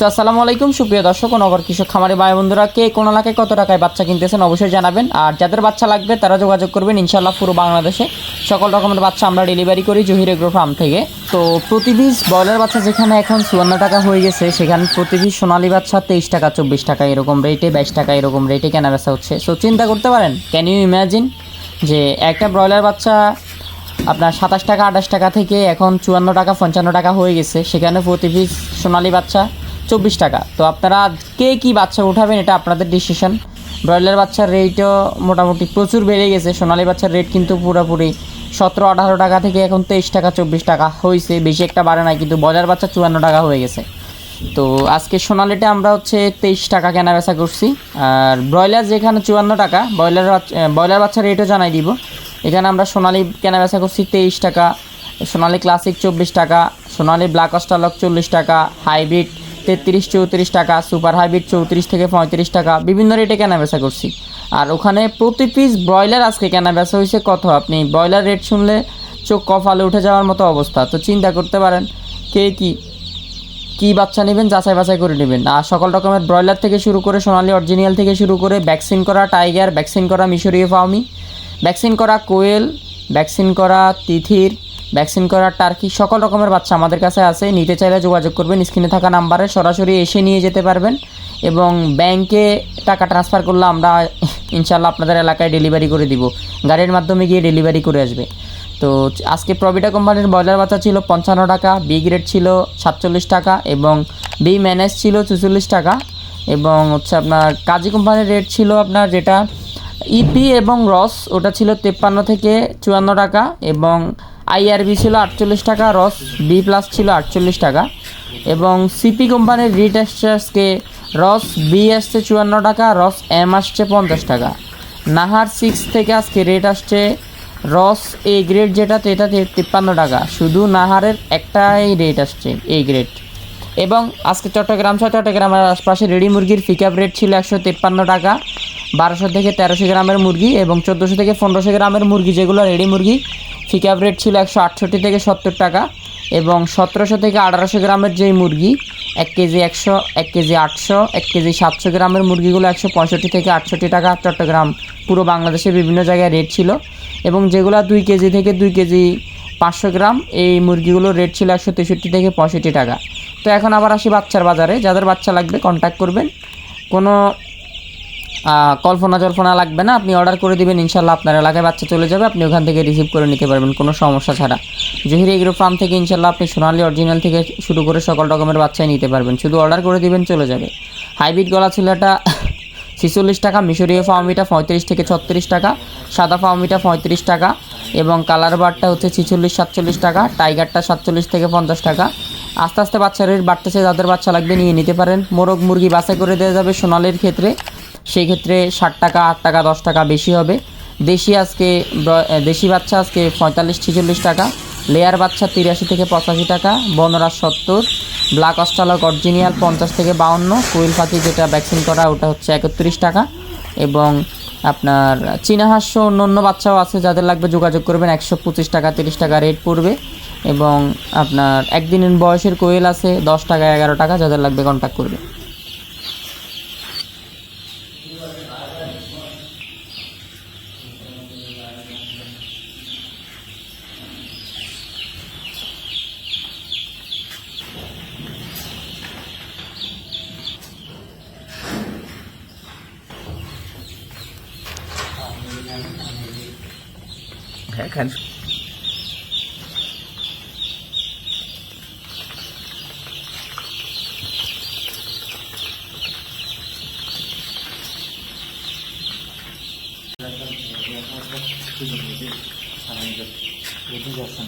So আসসালামু আলাইকুম, সুপ্রিয় দর্শক নগর কৃষক খামারি ভাই বন্ধুরা, কে কোন এলাকায় কত টাকায় বাচ্চা কিনতেছেন অবশ্যই জানাবেন। আর যাদের বাচ্চা লাগবে তারা যোগাযোগ করবেন ইনশাল্লাহ পুরো বাংলাদেশে। সকল রকমের বাচ্চা আমরা ডেলিভারি করি জহির এগ্রো ফার্ম থেকে। তো প্রতি পিস ব্রয়লার বাচ্চা যেখানে এখন চুয়ান্ন টাকা হয়ে গেছে, সেখানে প্রতি পিস সোনালী বাচ্চা তেইশ টাকা, চব্বিশ টাকা এরকম রেটে বাইশ টাকা এরকম রেটে কেনা বেচা হচ্ছে। সো চিন্তা করতে পারেন ক্যান ইউ ইমাজিন যে একটা ব্রয়লার বাচ্চা আপনার সাতাশ টাকা, আঠাশ টাকা থেকে এখন চুয়ান্ন টাকা, পঞ্চান্ন টাকা হয়ে গেছে, সেখানে প্রতি পিস সোনালী বাচ্চা চব্বিশ টাকা। তো আপনারা কে কী বাচ্চা উঠাবেন এটা আপনাদের ডিসিশন ব্রয়লার বাচ্চার রেটও মোটামুটি প্রচুর বেড়ে গেছে। সোনালী বাচ্চার রেট কিন্তু পুরোপুরি সতেরো, আঠারো টাকা থেকে এখন তেইশ টাকা, চব্বিশ টাকা হয়েছে বেশি একটা বাড়ে নাই, কিন্তু ব্রয়লার বাচ্চা চুয়ান্ন টাকা হয়ে গেছে। তো আজকে সোনালিটা আমরা হচ্ছে তেইশ টাকা কেনা বেচা করছি। আর ব্রয়লার যেখানে চুয়ান্ন টাকা, ব্রয়লার ব্রয়লার বাচ্চার রেটও জানাই দিব। এখানে আমরা সোনালি কেনা বেচা করছি তেইশ টাকা, সোনালি ক্লাসিক চব্বিশ টাকা, সোনালি ব্ল্যাক অস্টালক চল্লিশ টাকা হাইব্রিড তেত্রিশ, চৌত্রিশ টাকা, সুপার হাইব্রিড চৌত্রিশ থেকে পঁয়ত্রিশ টাকা, বিভিন্ন রেটে কেনা বেচা করছি। আর ওখানে প্রতি পিস ব্রয়লার আজকে কেনা বেচা হয়েছে কত? আপনি ব্রয়লার রেট শুনলে চোখ কফালে উঠে যাওয়ার মতো অবস্থা। তো চিন্তা করতে পারেন, কে কী, কি বাচ্চা নেবেন, যাচাই বাছাই করে নেবেন। আর সকল রকমের ব্রয়লার থেকে শুরু করে সোনালি অরিজিনাল থেকে শুরু করে ভ্যাকসিন করা টাইগার ভ্যাকসিন করা মিশরীয় ফাউমি ভ্যাকসিন করা কোয়েল ভ্যাকসিন করা তিথির ভ্যাকসিন করা টার্কি সকল রকমের বাচ্চা আমাদের কাছে আছে? নিতে চাইলে যোগাযোগ করবেন। স্ক্রিনে থাকা নাম্বারে সরাসরি এসে নিয়ে যেতে পারবেন। এবং ব্যাংকে টাকা ট্রান্সফার করলে আমরা ইনশাল্লাহ আপনাদের এলাকায় ডেলিভারি করে দিব। গাড়ির মাধ্যমে গিয়ে ডেলিভারি করে আসবে। তো আজকে প্রবিটা কোম্পানির ব্রয়লার বাচ্চা ছিল পঞ্চান্ন টাকা বি গ্রেড ছিল সাতচল্লিশ টাকা এবং বি ম্যানেজ ছিল চুচল্লিশ টাকা। এবং হচ্ছে আপনার কাজী কোম্পানির রেট ছিল আপনার যেটা ইপি এবং রস ওটা ছিল তেপ্পান্ন থেকে চুয়ান্ন টাকা এবং আইআরবি ছিল আটচল্লিশ টাকা, রস বি প্লাস ছিল আটচল্লিশ টাকা এবং সিপি কোম্পানির রিট আসছে রস বি আসছে চুয়ান্ন টাকা, রস এম আসছে পঞ্চাশ টাকা। নাহার সিক্স থেকে আজকে রেট আসছে রস এ গ্রেড যেটা এটা তিপ্পান্ন টাকা। শুধু নাহারের একটাই রেট আসছে এ গ্রেড। এবং আজকে চট্টগ্রাম সহ চট্টগ্রামের আশপাশে রেডি মুরগির পিকআপ রেট ছিল একশো তিপ্পান্ন টাকা, বারোশো থেকে তেরোশো গ্রামের মুরগি এবং চোদ্দোশো থেকে পনেরোশো গ্রামের মুরগি, যেগুলো রেডি মুরগি পিকআপ রেট ছিল একশো আটষট্টি থেকে সত্তর টাকা এবং সতেরোশো থেকে আঠারোশো গ্রামের যেই মুরগি, এক কেজি একশো, এক কেজি আটশো, এক কেজি সাতশো গ্রামের মুরগিগুলো একশো পঁয়ষট্টি থেকে আটষট্টি টাকা চট্টগ্রাম, পুরো বাংলাদেশের বিভিন্ন জায়গায় রেট ছিল এবং যেগুলো দুই কেজি থেকে দুই কেজি পাঁচশো গ্রাম, এই মুরগিগুলোর রেট ছিল একশো তেষট্টি থেকে পঁয়ষট্টি টাকা। তো এখন আবার আসি বাচ্চার বাজারে, যাদের বাচ্চা লাগবে কন্ট্যাক্ট করবেন। কোনো কল্পনা জল্পনা লাগবে না। আপনি অর্ডার করে দেবেন ইনশাল্লাহ আপনার এলাকায় বাচ্চা চলে যাবে, আপনি ওখান থেকে রিসিভ করে নিতে পারবেন, কোনো সমস্যা ছাড়া। জহির এগ্রো ফার্ম থেকে ইনশাল্লাহ আপনি সোনালি অরিজিনাল থেকে শুরু করে সকল রকমের বাচ্চাই নিতে পারবেন। শুধু অর্ডার করে দিবেন, চলে যাবে। হাইব্রিড গলা ছেলেটা ছিচল্লিশ টাকা, মিশরীয় ফার্মিটা পঁয়ত্রিশ থেকে ছত্রিশ টাকা, সাদা ফার্মিটা পঁয়ত্রিশ টাকা এবং কালার বারটা হচ্ছে ছিচল্লিশ, সাতচল্লিশ টাকা টাইগারটা সাতচল্লিশ থেকে পঞ্চাশ টাকা। আস্তে আস্তে বাচ্চার বাড়তেছে, যাদের বাচ্চা লাগবে নিয়ে নিতে পারেন। মোরগ মুরগি বাছাই করে দেওয়া যাবে সোনালির ক্ষেত্রে। সেই ক্ষেত্রে ষাট টাকা, আট টাকা, দশ টাকা বেশি হবে। দেশি আজকে দেশি বাচ্চা আজকে পঁয়তাল্লিশ, ছেচল্লিশ টাকা। লেয়ার বাচ্চা তিরাশি থেকে পঁচাশি টাকা, বনরাজ সত্তর, ব্ল্যাক অস্ট্রালক অরিজিনিয়াল পঞ্চাশ থেকে বাউন্ন কোয়েল পাখি যেটা ভ্যাকসিন করা, ওটা হচ্ছে একত্রিশ টাকা। এবং আপনার চীনাহাস্য অন্য অন্য বাচ্চাও আছে, যাদের লাগবে যোগাযোগ করবেন একশো পঁচিশ টাকা, তিরিশ টাকা রেট পড়বে। এবং আপনার একদিনের বয়সের কোয়েল আছে, দশ টাকা, এগারো টাকা, যাদের লাগবে কন্ট্যাক্ট করবে Okay, I can't. Bizim gibi sana gidip yedi yaşın